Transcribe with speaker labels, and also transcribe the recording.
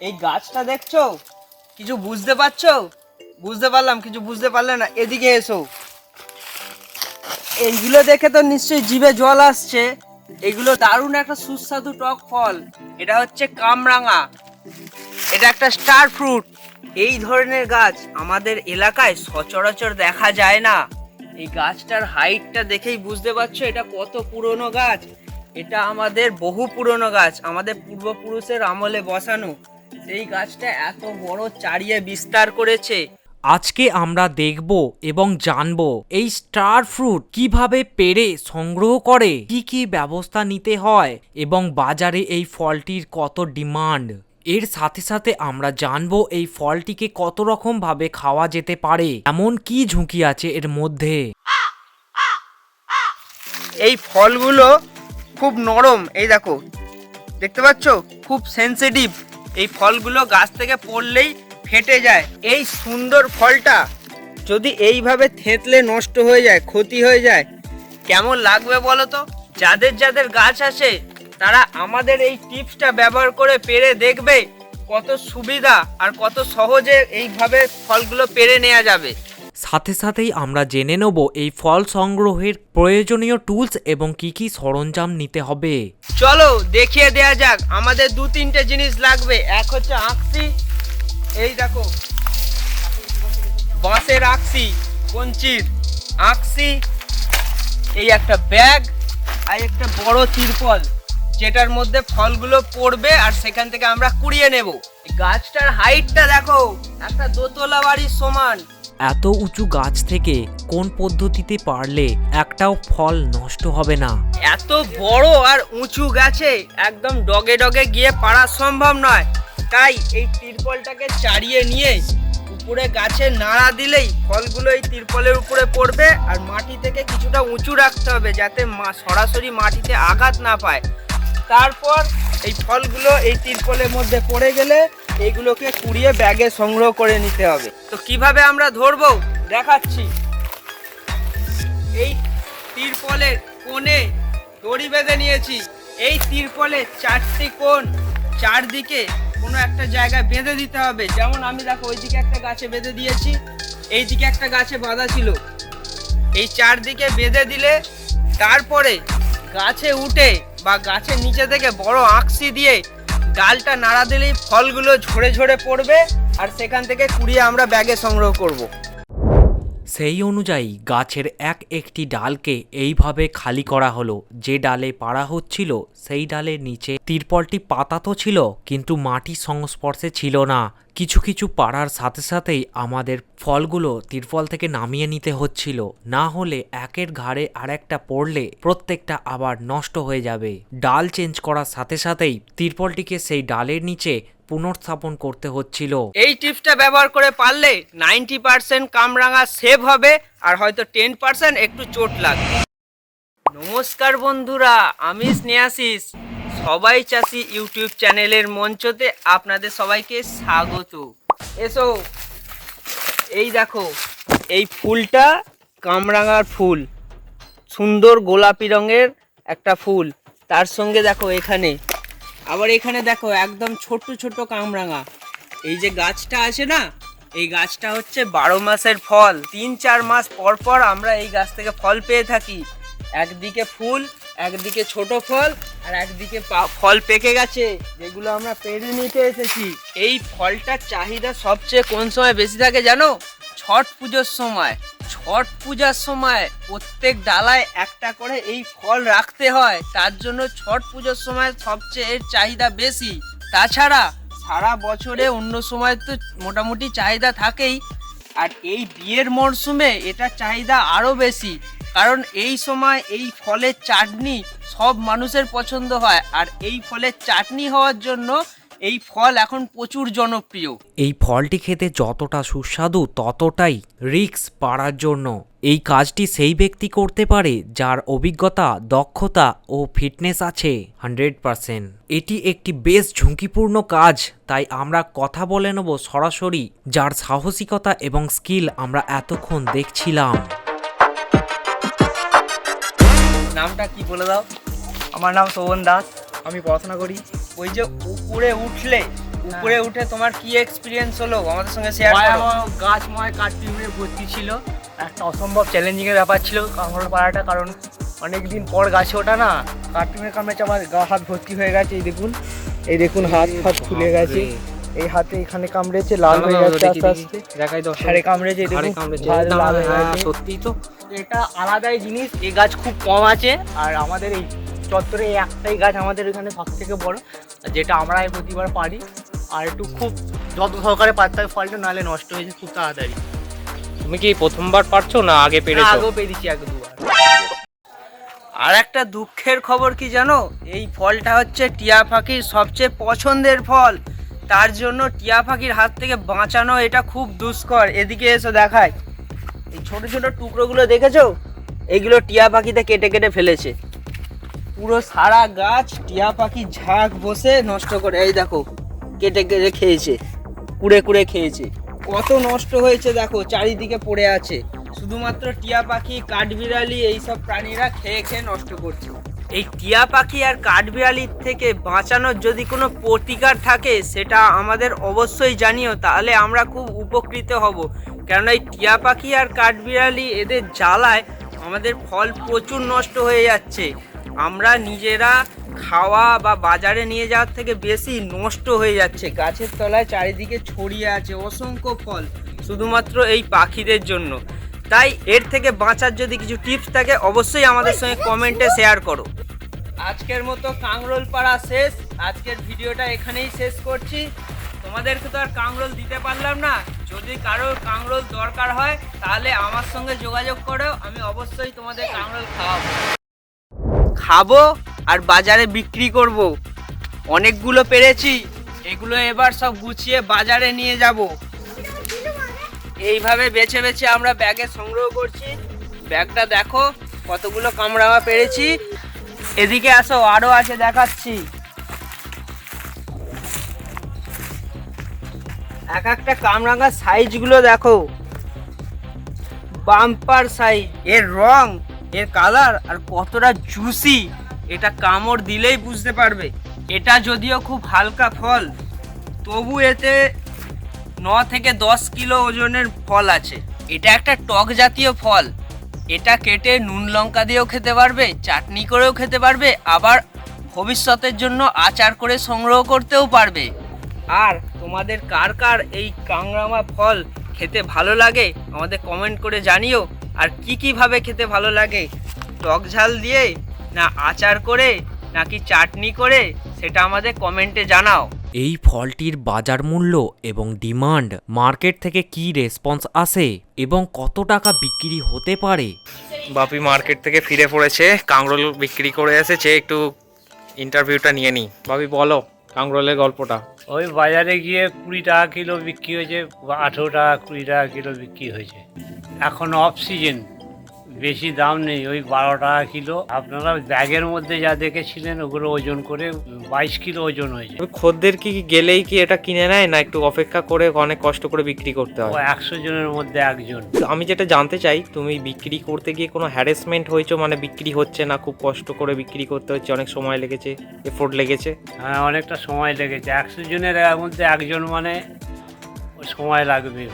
Speaker 1: এই গাছটা দেখছ? কিছু বুঝতে পারছ? বুঝতে পারলাম, কিছু বুঝতে পারলে না, এদিকে এসো। এইগুলো দেখে তো নিশ্চয়ই জিভে জল আসছে। এগুলো দারুণ একটা সুস্বাদু টক ফল। এটা হচ্ছে কামরাঙা। এটা একটা স্টার ফ্রুট। এই ধরনের গাছ আমাদের এলাকায় সচরাচর দেখা যায় না। এই গাছটার হাইটটা দেখেই বুঝতে পারছ এটা কত পুরনো গাছ। এটা আমাদের বহু পুরনো গাছ। আমাদের পূর্বপুরুষের আমলে বসানো। সেই গাছটা এত বড় চারিয়ে বিস্তার করেছে।
Speaker 2: আজকে আমরা দেখব এবং জানব এই স্টার ফ্রুট কীভাবে পেরে সংগ্রহ করে কি কি ব্যবস্থা নিতে হয় এবং বাজারে এই ফলটির কত ডিমান্ড। এর সাথে সাথে আমরা জানব এই ফলটিকে কত রকম ভাবে খাওয়া যেতে পারে এমন কি ঝুঁকি আছে এর মধ্যে।
Speaker 1: এই ফলগুলো খুব নরম এই দেখো দেখতে পাচ্ছ? খুব সেনসিটিভ এই ফলগুলো গাছ থেকে পড়লেই ফেটে যায়। এই সুন্দর ফলটা যদি এইভাবে থেতলে নষ্ট হয়ে যায়, ক্ষতি হয়ে যায়, কেমন লাগবে বলো তো? যাদের যাদের গাছ আছে, তারা আমাদের এই টিপসটা ব্যবহার করে পেরে দেখবে কত সুবিধা আর কত সহজে এইভাবে ফলগুলো পেরে নেওয়া যাবে।
Speaker 2: সাথে সাথেই আমরা জেনে নেব এই ফল সংগ্রহের প্রয়োজনীয় টুলস এবং কি কি সরঞ্জাম নিতে হবে।
Speaker 1: চলো, দেখিয়ে দেয়া যাক। আমাদের দু তিনটে জিনিস লাগবে। এক হচ্ছে আঁকসি এই দেখো। বাঁশের আঁকসি কঞ্চির আঁকসি এই একটা ব্যাগ আর একটা বড় তিরপল, যেটার মধ্যে ফলগুলো পড়বে আর সেখান থেকে আমরা কুড়িয়ে নেব। গাছটার হাইটটা দেখো, একটা দোতলা বাড়ির সমান।
Speaker 2: এত উঁচু গাছ থেকে কোন পদ্ধতিতে পারলে একটাও ফল নষ্ট হবে না?
Speaker 1: এত বড় আর উঁচু গাছে একদম ডগে ডগে গিয়ে পারা সম্ভব নয়। তাই এই তিরপলটাকে চাড়িয়ে নিয়ে উপরে গাছে নাড়া দিলেই ফলগুলো এই তিরপলের উপরে পড়বে আর মাটি থেকে কিছুটা উঁচু রাখতে হবে যাতে মা সরাসরি মাটিতে আঘাত না পায়। তারপর এই ফলগুলো এই তিরপলের মধ্যে পড়ে গেলে এইগুলোকে কুড়িয়ে ব্যাগে সংগ্রহ করে নিতে হবে। তো কীভাবে আমরা ধরবো? দেখাচ্ছি। এই তিরপলের কোণে দড়ি বেঁধে নিয়েছি। এই তিরপলের চারটি কোণ চারদিকে কোনো একটা জায়গায় বেঁধে দিতে হবে। যেমন আমি দেখো, ওইদিকে একটা গাছে বেঁধে দিয়েছি, এইদিকে একটা গাছে বাঁধা ছিল। এই চারদিকে বেঁধে দিলে তারপরে গাছে উঠে বা গাছের নিচে থেকে বড় আঁকসি দিয়ে ডালটা নাড়া দিলেই ফলগুলো ঝরে ঝরে পড়বে আর সেখান থেকে কুড়িয়ে আমরা ব্যাগে সংগ্রহ করব।
Speaker 2: সেই অনুযায়ী গাছের এক একটি ডালকে এইভাবে খালি করা হলো যে ডালে পাড়া হচ্ছিল, সেই ডালের নিচে তিরপলটি পাতা তো ছিল, কিন্তু মাটির সংস্পর্শে ছিল না কিছু কিছু পাড়ার সাথে সাথেই আমাদের ফলগুলো তিরপল থেকে নামিয়ে নিতে হচ্ছিল। না হলে একের ঘাড়ে আরেকটা পড়লে প্রত্যেকটা আবার নষ্ট হয়ে যাবে। ডাল চেঞ্জ করার সাথে সাথেই তিরপলটিকে সেই ডালের নিচে পুনর্স্থাপন করতে হচ্ছিল।
Speaker 1: এই টিপসটা ব্যবহার করে পারলে নাইনটি পার্সেন্ট কামরাঙা সেভ হবে আর হয়তো টেন পার্সেন্ট একটু চোট লাগবে। নমস্কার বন্ধুরা, আমি স্নেহাশিস। সবাই চাষি ইউটিউব চ্যানেলের মঞ্চতে আপনাদের সবাইকে স্বাগত। এসো। এই দেখো, এই ফুলটা কামরাঙার ফুল, সুন্দর গোলাপি রঙের একটা ফুল। তার সঙ্গে দেখো এখানে, আবার এখানে দেখো একদম ছোট্ট ছোট কামরাঙা। এই যে গাছটা আছে না, এই গাছটা হচ্ছে বারো মাসের ফল। তিন চার মাস পর পর আমরা এই গাছ থেকে ফল পেয়ে থাকি। একদিকে ফুল, একদিকে ছোট ফল আর একদিকে ফল পেকে গেছে, যেগুলো আমরা পেরে নিতে এসেছি। এই ফলটার চাহিদা সবচেয়ে কোন সময় বেশি থাকে জানো? ছট পুজোর সময়। ছট পূজার সময় প্রত্যেক ডালায় একটা করে এই ফল রাখতে হয়। তার জন্য ছট পুজোর সময় সবচেয়ে এর চাহিদা বেশি। তাছাড়া সারা বছরে অন্য সময় তো মোটামুটি চাহিদা থাকেই। আর এই বিয়ের মরশুমে এটা চাহিদা আরও বেশি। কারণ এই সময় এই ফলের চাটনি সব মানুষের পছন্দ হয়। আর এই ফলের চাটনি হওয়ার জন্য এই ফল এখন প্রচুর জনপ্রিয়।
Speaker 2: এই ফলটি খেতে যতটা সুস্বাদু, ততটাই রিক্স পাড়ার জন্য। এই কাজটি সেই ব্যক্তি করতে পারে যার অভিজ্ঞতা, দক্ষতা ও ফিটনেস আছে হান্ড্রেড পারসেন্ট। এটি একটি বেশ ঝুঁকিপূর্ণ কাজ, তাই আমরা কথা বলে নেব সরাসরি, যার সাহসিকতা এবং স্কিল আমরা এতক্ষণ দেখছিলাম।
Speaker 1: নামটা কি বলে দাও?
Speaker 3: আমার নাম শোভন দাস। আমি পড়াশোনা করি।
Speaker 1: ওই যে উপরে উঠলে উপরে উঠে তোমার কি এক্সপিরিয়েন্স হলো? আমাদের সঙ্গে শেয়ার
Speaker 3: মায়
Speaker 1: করো।
Speaker 3: আমার গাছ ময় কাঠপিমড়ে ভর্তি ছিল। একটা অসম্ভব চ্যালেঞ্জিংয়ের ব্যাপার ছিল কাঁকড় পাড়াটা কারণ অনেক দিন পর গাছে ওঠা না। কাঠপিমড়ে কামড়েছে আমার গা হাত ভর্তি হয়ে গেছে এই দেখুন। এই দেখুন হাত ফাত ফুলে গেছে। এই হাতে এখানে কামড়েছে লাল হয়ে যাচ্ছে আস্তে আস্তে।
Speaker 2: দেখাই দশ
Speaker 3: ঘাড়ে কামড়েছে এই দেখুন ঘাড় লাল হয়ে
Speaker 2: সত্যিই তো।
Speaker 3: এটা আলাদাই জিনিস এই গাছ খুব কম আছে আর আমাদের এই চত্বরে এই একটাই গাছ আমাদের এখানে সব থেকে বড় যেটা আমরা এই প্রতিবার পারি আর একটু খুব যত সহকারে পারতে ফলটা নাহলে নষ্ট হয়েছে খুব তাড়াতাড়ি।
Speaker 2: তুমি কি প্রথমবার পারছ না আগে
Speaker 3: আগেও পেরেছি এক দুবার।
Speaker 1: আর একটা দুঃখের খবর কি জানো? এই ফলটা হচ্ছে টিয়া পাখির সবচেয়ে পছন্দের ফল। তার জন্য টিয়া পাখির হাত থেকে বাঁচানো এটা খুব দুষ্কর। এদিকে এসো দেখায় এই ছোট ছোট টুকরোগুলো দেখেছ? এগুলো টিয়া পাখিতে কেটে কেটে ফেলেছে। পুরো সারা গাছ টিয়া পাখি ঝাঁক বসে নষ্ট করে। এই দেখো, কেটে কেটে খেয়েছে, কুড়ে কুড়ে খেয়েছে। কত নষ্ট হয়েছে দেখো, চারিদিকে পড়ে আছে। শুধুমাত্র টিয়া পাখি, কাঠবিড়ালি, এইসব প্রাণীরা খেয়ে খেয়ে নষ্ট করছে। এই টিয়া পাখি আর কাঠবিড়ালির থেকে বাঁচানোর যদি কোনো প্রতিকার থাকে, সেটা আমাদের অবশ্যই জানিও, তাহলে আমরা খুব উপকৃত হব। কেননা এই টিয়া পাখি আর কাঠবিড়ালি এদের জ্বালায় আমাদের ফল প্রচুর নষ্ট হয়ে যাচ্ছে। আমরা নিজেরা খাওয়া বা বাজারে নিয়ে যাওয়ার থেকে বেশি নষ্ট হয়ে যাচ্ছে। গাছের তলায় চারিদিকে ছড়িয়ে আছে অসংখ্য ফল, শুধুমাত্র এই পাখিদের জন্য। তাই এর থেকে বাঁচার যদি কিছু টিপস থাকে অবশ্যই আমাদের সঙ্গে কমেন্টে শেয়ার করো। আজকের মতো কাংরোল পাড়া শেষ। আজকের ভিডিওটা এখানেই শেষ করছি। তোমাদেরকে তো আর কাংরোল দিতে পারলাম না। যদি কারোর কাংরোল দরকার হয় তাহলে আমার সঙ্গে যোগাযোগ করো। আমি অবশ্যই তোমাদের কাংরোল খাওয়াবো। খাব আর বাজারে বিক্রি করব। অনেকগুলো পেরেছি। এগুলো এবার সব গুছিয়ে বাজারে নিয়ে যাব। এইভাবে বেছে বেছে আমরা ব্যাগে সংগ্রহ করছি। ব্যাগটা দেখো, কতগুলো কামড়াওয়া পেরেছি। এদিকে আসো আরও আছে দেখাচ্ছি। এক একটা কামরাঙার সাইজগুলো দেখো। Bumper size. এর রং, এর কালার, আর কতটা জুসি। এটা কামড় দিলেই বুঝতে পারবে। এটা যদিও খুব হালকা ফল, তবু এতে ন থেকে দশ কিলো ওজনের ফল আছে। এটা একটা টক জাতীয় ফল। এটা কেটে নুন লঙ্কা দিয়েও খেতে পারবে, চাটনি করেও খেতে পারবে, আবার ভবিষ্যতের জন্য আচার করে সংগ্রহ করতেও পারবে। আর তোমাদের কার কার এই কাংরামা ফল খেতে ভালো লাগে, আমাদের কমেন্ট করে জানিও। আর কি কীভাবে খেতে ভালো লাগে? টক ঝাল দিয়ে না আচার করে, নাকি চাটনি করে, সেটা আমাদের কমেন্টে জানাও।
Speaker 2: এই ফলটির বাজার মূল্য এবং ডিমান্ড মার্কেট থেকে কি রেসপন্স আসে এবং কত টাকা বিক্রি হতে পারে? বাপি মার্কেট থেকে ফিরে পড়েছে কাংরোল বিক্রি করে এসেছে একটু ইন্টারভিউটা নিয়ে নি বাপি বলো কাংরোলের গল্পটা।
Speaker 4: ওই বাজারে গিয়ে কুড়ি টাকা কিলো বিক্রি হয়েছে বা আঠেরো টাকা কুড়ি টাকা কিলো বিক্রি হয়েছে। এখন অফ সিজন বেশি দাম নেই ওই বারো টাকা কিলো। আপনারা ব্যাগের মধ্যে যা দেখেছিলেন ওগুলো ওজন করে বাইশ কিলো ওজন হয়েছে
Speaker 2: খদ্দের কি গেলেই কি এটা কিনে নেয় না একটু অপেক্ষা করে অনেক কষ্ট করে বিক্রি করতে হয়?
Speaker 4: একশো জনের মধ্যে একজন।
Speaker 2: আমি যেটা জানতে চাই তুমি বিক্রি করতে গিয়ে কোনো হ্যারাসমেন্ট হয়েছো? মানে বিক্রি হচ্ছে না খুব কষ্ট করে বিক্রি করতে হচ্ছে অনেক সময় লেগেছে এফোর্ট লেগেছে?
Speaker 4: হ্যাঁ অনেকটা সময় লেগেছে। একশো জনের মধ্যে একজন মানে সময় লাগবে।